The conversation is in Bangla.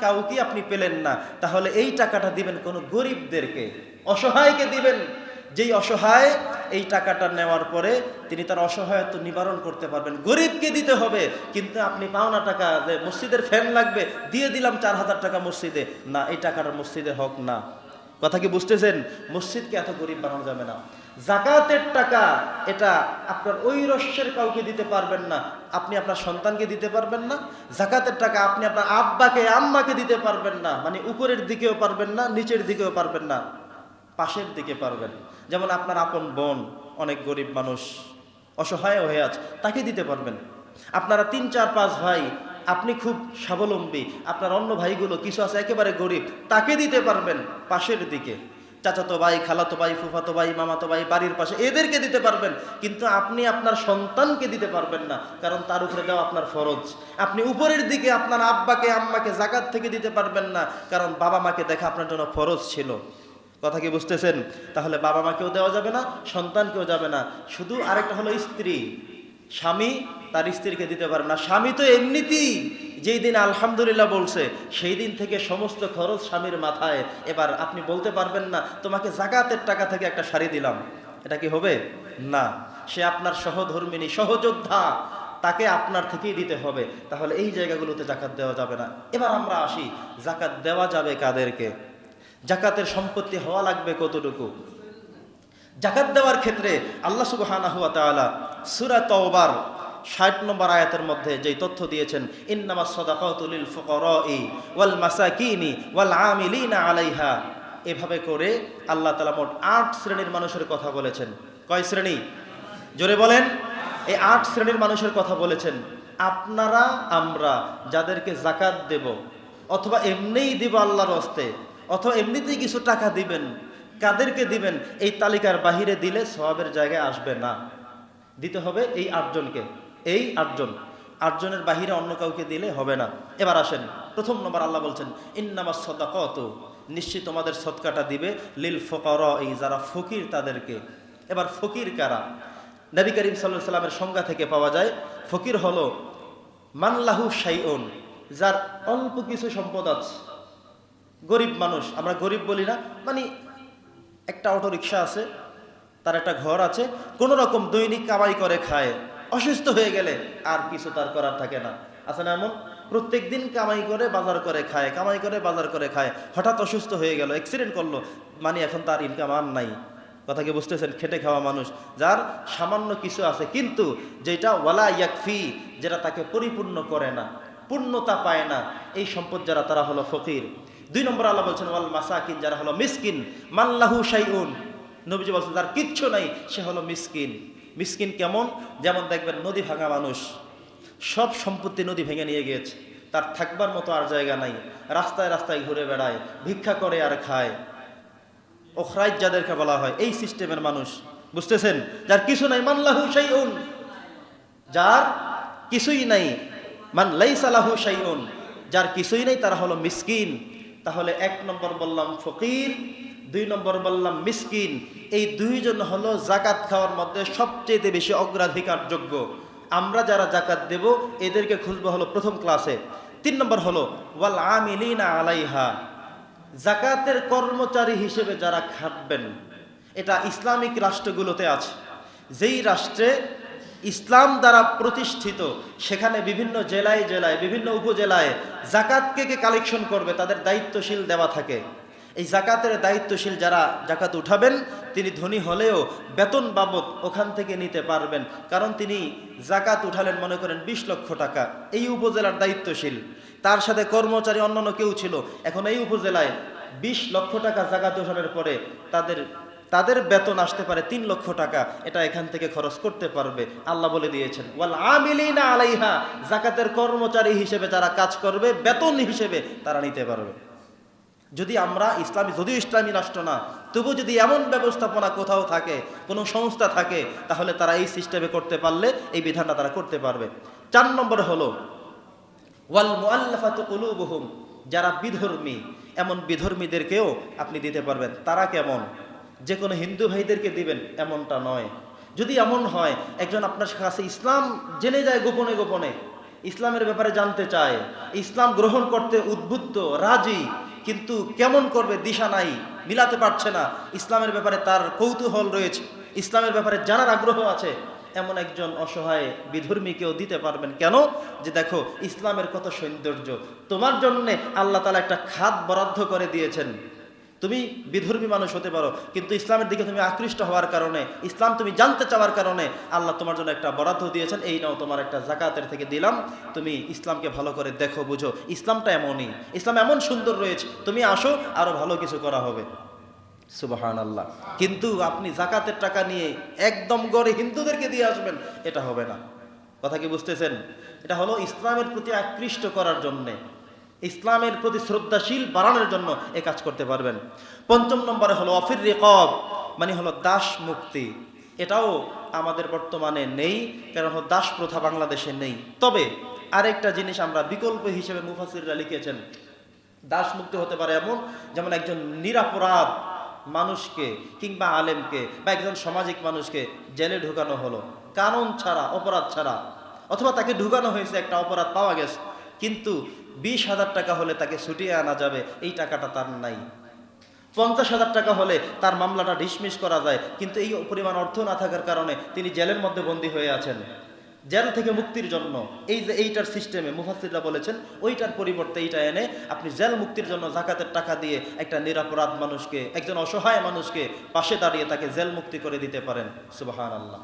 কাউকে আপনি পেলেন না, তাহলে এই টাকাটা দিবেন কোনো গরিবদেরকে। অসহায়কে দিবেন। যেই অসহায় এই টাকাটা নেওয়ার পরে তিনি তার অসহায়ত্ব নিবারণ করতে পারবেন। গরিবকে দিতে হবে, কিন্তু আপনি পাওনা টাকা যে মসজিদের ফ্যান লাগবে, দিয়ে দিলাম চার হাজার টাকা মসজিদে। না, এই টাকাটা মসজিদে হক না। কথা কি বুঝতেছেন? মসজিদকে এত গরিব বানানো যাবে না। জাকাতের টাকা, এটা আপনার ওই রস্যের কাউকে দিতে পারবেন না, আপনি আপনার সন্তানকে দিতে পারবেন না। জাকাতের টাকা আপনি আপনার আব্বাকে, আম্মাকে দিতে পারবেন না মানে উপরের দিকেও পারবেন না, নিচের দিকেও পারবেন না, পাশের দিকে পারবেন। যেমন আপনার আপন বোন, অনেক গরিব মানুষ, অসহায় হয়ে আছে, তাকে দিতে পারবেন। আপনারা তিন, চার, পাঁচ ভাই, আপনি খুব স্বাবলম্বী, আপনার অন্য ভাইগুলো, কিছু আছে একেবারে গরিব, তাকে দিতে পারবেন পাশের দিকে। চাচাতো ভাই খালাতো ভাই ফুফাতো ভাই মামাতো ভাই বাড়ির পাশে এদেরকে দিতে পারবেন, কিন্তু আপনি আপনার সন্তানকে দিতে পারবেন না, কারণ তার উপরে দেওয়া আপনার ফরজ। আপনি উপরের দিকে আপনার আব্বাকে, আম্মাকে জাকাত থেকে দিতে পারবেন না, কারণ বাবা মাকে দেখা আপনার জন্য ফরজ ছিল। কথা কি বুঝতেছেন? তাহলে বাবা মাকেও দেওয়া যাবে না, সন্তানকেও যাবে না। শুধু আরেকটা হলো স্ত্রী। স্বামী তার স্ত্রীকে দিতে পারবে না। স্বামী তো এমনিতেই যেই দিন আলহামদুলিল্লাহ বলছে, সেই দিন থেকে সমস্ত খরচ স্বামীর মাথায়। এবার আপনি বলতে পারবেন না, তোমাকে জাকাতের টাকা থেকে একটা শাড়ি দিলাম। এটা কি হবে? না। সে আপনার সহধর্মিনী, সহযোদ্ধা, তাকে আপনার থেকেই দিতে হবে। তাহলে এই জায়গাগুলোতে জাকাত দেওয়া যাবে না। এবার আমরা আসি, জাকাত দেওয়া যাবে কাদেরকে? জাকাতের সম্পত্তি হওয়া লাগবে কতটুকু? জাকাত দেওয়ার ক্ষেত্রে আল্লাহ তাআলা সূরা তওবার 60 নম্বর আয়াতের মধ্যে যেই তথ্য দিয়েছেন ইন্নামাস সাদাকাতু লিল ফুকারাই ওয়াল মাসাকিনি ওয়াল আমিলিনা আলাইহা। এভাবে করে আল্লাহ তাআলা মোট আট শ্রেণির মানুষের কথা বলেছেন। কয় শ্রেণি? জোরে বলেন। এই আট শ্রেণির মানুষের কথা বলেছেন, আপনারা, আমরা যাদেরকে জাকাত দেব অথবা এমনিই দিব আল্লাহর হস্তে অথবা এমনিতেই কিছু টাকা দিবেন, কাদেরকে দিবেন, এই তালিকার বাহিরে দিলে সবাবের জায়গায় আসবে না। দিতে হবে এই আটজনকে। এই আটজন, আটজনের বাহিরে অন্য কাউকে দিলে হবে না। এবার আসেন, প্রথম নম্বর আল্লাহ বলছেন, ইন্নামা সদা কত নিশ্চিত তোমাদের সৎকাটা দিবে লিল ফকর এই যারা ফকির তাদেরকে। এবার ফকির কারা? নবী করিম সাল্লাহ সাল্লামের সংজ্ঞা থেকে পাওয়া যায়, ফকির হলো মানলাহু সাইউন যার অল্প কিছু সম্পদ আছে। গরিব মানুষ, আমরা গরিব বলি না মানে একটা অটো রিক্সা আছে, তার একটা ঘর আছে, কোনো রকম দৈনিক কামাই করে খায়। অসুস্থ হয়ে গেলে আর কিছু তার করার থাকে না। আছে না এমন? প্রত্যেক দিন কামাই করে বাজার করে খায়, কামাই করে বাজার করে খায়। হঠাৎ অসুস্থ হয়ে গেল অ্যাক্সিডেন্ট করল। মানে এখন তার ইনকাম আর নাই। কথা কি বুঝতেছেন? খেটে খাওয়া মানুষ। যার সামান্য কিছু আছে, কিন্তু যেটা ওয়ালা ইয়াকফি, যেটা তাকে পরিপূর্ণ করে না, পূর্ণতা পায় না, এই সম্পদ যারা, তারা হলো ফকির। দুই নম্বর আল্লাহ বলছেন, ওয়াল মাসাকিন, যারা হলো মিসকিন। মাল্লাহু শাইউন। নবীজি বলছেন, যার কিচ্ছু নাই, সে হলো মিসকিন। মিসকিন কেমন? যেমন দেখবেন নদী ভাঙা মানুষ, সব সম্পত্তি নদী ভেঙে নিয়ে গিয়েছে। তার থাকবার মতো আর জায়গা নাই। রাস্তায় রাস্তায় ঘুরে বেড়ায়, ভিক্ষা করে আর খায়। ওখরাইজ যাদেরকে বলা হয়, এই সিস্টেমের মানুষ। বুঝতেছেন? যার কিছু নাই মানলাহু শাইউন। যার কিছুই নাই, মান লাইসালাহু শাইউন। যার কিছুই নাই, তারা হলো মিসকিন। তাহলে এক নম্বর বললাম ফকির দুই নম্বর বললাম, মিসকিন, এই দুইজন হলো জাকাত খাওয়ার মধ্যে সবচেয়ে বেশি অগ্রাধিকার যোগ্য আমরা যারা জাকাত দেব, এদেরকে খুঁজবো হলো প্রথম ক্লাসে। তিন নম্বর হলো, ওয়াল আমিলিনা আলাইহা জাকাতের কর্মচারী হিসেবে যারা খাটবেন। এটা ইসলামিক রাষ্ট্রগুলোতে আছে। যেই রাষ্ট্রে ইসলাম দ্বারা প্রতিষ্ঠিত, সেখানে বিভিন্ন জেলায় জেলায়, বিভিন্ন উপজেলায় জাকাতকে কে কালেকশন করবে, তাদের দায়িত্বশীল দেওয়া থাকে। এই জাকাতের দায়িত্বশীল যারা জাকাত উঠাবেন, তিনি ধনী হলেও বেতন বাবদ ওখান থেকে নিতে পারবেন। কারণ তিনি জাকাত উঠালেন, মনে করেন, বিশ লক্ষ টাকা। এই উপজেলার দায়িত্বশীল। তার সাথে কর্মচারী অন্যান্য কেউ ছিল। এখন এই উপজেলায় বিশ লক্ষ টাকা জাকাত উঠানোর পরে তাদের তাদের বেতন আসতে পারে তিন লক্ষ টাকা। এটা এখান থেকে খরচ করতে পারবে। আল্লাহ বলে দিয়েছেন, ওয়াল আমিলিনা আলাইহা। জাকাতের কর্মচারী হিসেবে যারা কাজ করবে, বেতন হিসেবে তারা নিতে পারবে। যদি আমরা ইসলামী, যদিও ইসলামী রাষ্ট্র না তবু যদি এমন ব্যবস্থাপনা কোথাও থাকে, কোনো সংস্থা থাকে, তাহলে তারা এই সিস্টেমে করতে পারলে, এই বিধানটা তারা করতে পারবে। চার নম্বর হলো, ওয়াল মুআল্লাফাতু কুলুবুহুম, যারা বিধর্মী, এমন বিধর্মীদেরকেও আপনি দিতে পারবেন। তারা কেমন? যে কোনো হিন্দু ভাইদেরকে দিবেন, এমনটা নয়। যদি এমন হয়, একজন আপনার কাছে ইসলাম জেনে যায় গোপনে গোপনে, ইসলামের ব্যাপারে জানতে চায়, ইসলাম গ্রহণ করতে উদ্বুদ্ধ, রাজি কিন্তু কেমন করবে দিশা নাই, মিলাতে পারছে না। ইসলামের ব্যাপারে তার কৌতূহল রয়েছে। ইসলামের ব্যাপারে জানার আগ্রহ আছে। এমন একজন অসহায় বিধর্মীকেও দিতে পারবেন কেন? যে দেখো, ইসলামের কত সৌন্দর্য। তোমার জন্যে আল্লাহ তালা একটা খাত বরাদ্দ করে দিয়েছেন। তুমি বিধর্মী মানুষ হতে পারো, কিন্তু ইসলামের দিকে তুমি আকৃষ্ট হওয়ার কারণে, ইসলাম তুমি জানতে চাওয়ার কারণে আল্লাহ তোমার জন্য একটা বরাদ্দ দিয়েছেন, এই নাও তোমার একটা জাকাতের থেকে দিলাম, তুমি ইসলামকে ভালো করে দেখো, বুঝো, ইসলামটা এমনই, ইসলাম এমন সুন্দর রয়েছে, তুমি আসো, আরও ভালো কিছু করা হবে। সুবাহান আল্লাহ কিন্তু আপনি জাকাতের টাকা নিয়ে একদম গড়ে হিন্দুদেরকে দিয়ে আসবেন, এটা হবে না। কথা কি বুঝতেছেন? এটা হলো ইসলামের প্রতি আকৃষ্ট করার জন্যে। ইসলামের প্রতি শ্রদ্ধাশীল বাড়ানোর জন্য এ কাজ করতে পারবেন। পঞ্চম নম্বরে হলো অফির রেকব মানে হলো দাস মুক্তি। এটাও আমাদের বর্তমানে নেই কারণ হলো দাস প্রথা বাংলাদেশে নেই। তবে আরেকটা জিনিস আমরা বিকল্প হিসেবে মুফাসিররা লিখেছেন, দাস মুক্তি হতে পারে এমন যেমন একজন নিরাপরাধ মানুষকে কিংবা আলেমকে বা একজন সামাজিক মানুষকে জেলে ঢুকানো হলো। কারণ ছাড়া, অপরাধ ছাড়া, অথবা তাকে ঢুকানো হয়েছে একটা অপরাধ পাওয়া গেছে। কিন্তু বিশ হাজার টাকা হলে তাকে ছুটিয়ে আনা যাবে, এই টাকাটা তার নাই। পঞ্চাশ হাজার টাকা হলে তার মামলাটা ডিসমিস করা যায়, কিন্তু এই পরিমাণ অর্থ না থাকার কারণে তিনি জেলের মধ্যে বন্দী হয়ে আছেন। জেল থেকে মুক্তির জন্য, এই যে এইটার সিস্টেমে মুফাসিররা বলেছেন, ওইটার পরিবর্তে এইটা এনে আপনি জেল মুক্তির জন্য জাকাতের টাকা দিয়ে একটা নিরাপরাধ মানুষকে, একজন অসহায় মানুষকে পাশে দাঁড়িয়ে তাকে জেল মুক্তি করে দিতে পারেন। সুবাহান আল্লাহ